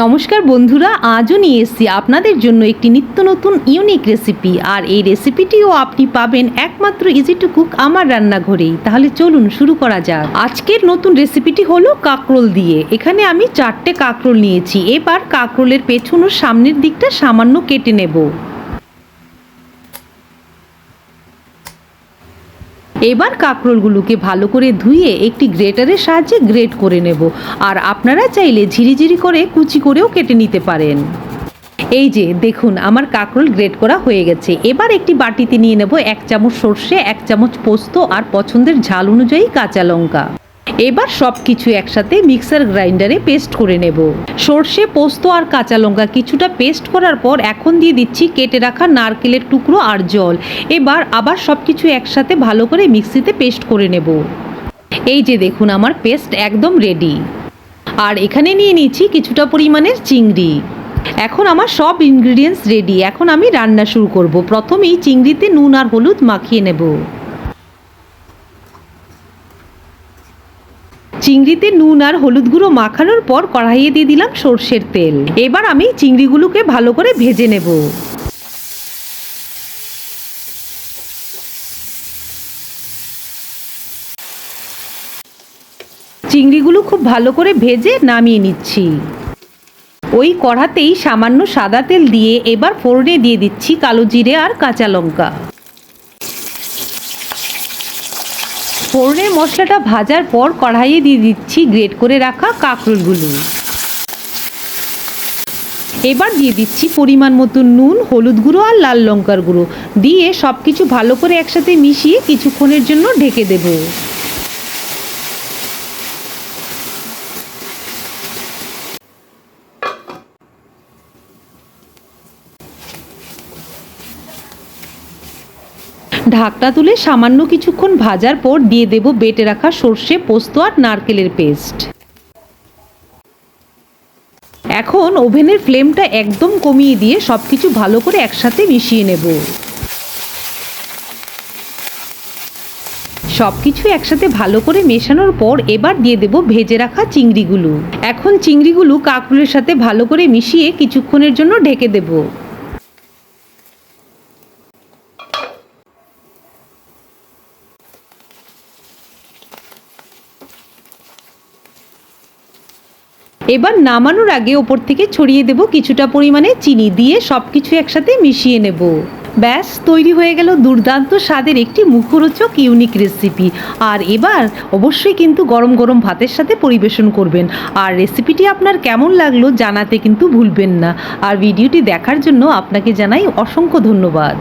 নমস্কার বন্ধুরা, আজও নিয়ে এসেছি আপনাদের জন্য একটি নিত্য নতুন ইউনিক রেসিপি আর এই রেসিপিটিও আপনি পাবেন একমাত্র ইজি টু কুক আমার রান্নাঘরেই। তাহলে চলুন শুরু করা যাক। আজকের নতুন রেসিপিটি হলো কাকরোল দিয়ে। এখানে আমি চারটে কাকরোল নিয়েছি। এবার কাকরোলের পেছন ও সামনের দিকটা সামান্য কেটে নেব। এবার কাঁকরোলগুলোকে ভালো করে ধুয়ে একটি গ্রেটারের সাহায্যে গ্রেট করে নেব। আর আপনারা চাইলে ঝিরিঝিরি করে কুচি করেও কেটে নিতে পারেন। এই যে, দেখুন, আমার কাঁকরোল গ্রেট করা হয়ে গেছে। এবার একটি বাটিতে নিয়ে নেব এক চামচ সর্ষে, এক চামচ পোস্ত আর পছন্দের ঝাল অনুযায়ী কাঁচা লঙ্কা। এবার সব কিছু একসাথে মিক্সার গ্রাইন্ডারে পেস্ট করে নেব। সর্ষে, পোস্ত আর কাঁচা লঙ্কা কিছুটা পেস্ট করার পর এখন দিয়ে দিচ্ছি কেটে রাখা নারকেলের টুকরো আর জল। এবার আবার সব কিছু একসাথে ভালো করে মিক্সিতে পেস্ট করে নেব। এই যে দেখুন, আমার পেস্ট একদম রেডি আর এখানে নিয়ে নিচ্ছি কিছুটা পরিমাণের চিংড়ি। এখন আমার সব ইনগ্রিডিয়েন্টস রেডি এখন আমি রান্না শুরু করব। প্রথমেই চিংড়িতে নুন আর হলুদ মাখিয়ে নেব। চিংড়িতে নুন আর হলুদ গুঁড়ো মাখানোর পর কড়াইয়ে দিয়ে দিলাম সর্ষের তেল। এবার আমি চিংড়িগুলোকে ভালো করে ভেজে নেব। চিংড়িগুলো খুব ভালো করে ভেজে নামিয়ে নিচ্ছি। ওই কড়াতেই সামান্য সাদা তেল দিয়ে এবার ফোড়নে দিয়ে দিচ্ছি কালো জিরে আর কাঁচা লঙ্কা। ফোড়নের মশলাটা ভাজার পর কড়াইয়ে দিয়ে দিচ্ছি, গ্রেট করে রাখা কাঁকরোলগুলো। এবার দিয়ে দিচ্ছি পরিমাণ মতো নুন, হলুদ গুঁড়ো আর লাল লঙ্কার গুঁড়ো। দিয়ে সব কিছু ভালো করে একসাথে মিশিয়ে কিছুক্ষণের জন্য ঢেকে দেব। ঢাকটা তুলে সামান্য কিছুক্ষণ ভাজার পর দিয়ে দেব বেটে রাখা সর্ষে, পোস্ত আর নারকেলের পেস্ট। এখন ওভেনের ফ্লেমটা একদম কমিয়ে দিয়ে সব কিছু ভালো করে একসাথে মিশিয়ে নেব। সব কিছু একসাথে ভালো করে মেশানোর পর এবার দিয়ে দেব ভেজে রাখা চিংড়িগুলো। এখন চিংড়িগুলো কাঁকরুলের সাথে ভালো করে মিশিয়ে কিছুক্ষণের জন্য ঢেকে দেবো। এবার নামানোর আগে ওপর থেকে ছড়িয়ে দেব কিছুটা পরিমাণে চিনি দিয়ে সব কিছু একসাথে মিশিয়ে নেব। ব্যাস, তৈরি হয়ে গেল দুর্দান্ত স্বাদের একটি মুখরোচক ইউনিক রেসিপি। আর এবার অবশ্যই কিন্তু গরম গরম ভাতের সাথে পরিবেশন করবেন। আর রেসিপিটি আপনার কেমন লাগল জানাতে কিন্তু ভুলবেন না। আর ভিডিওটি দেখার জন্য আপনাকে জানাই অসংখ্য ধন্যবাদ।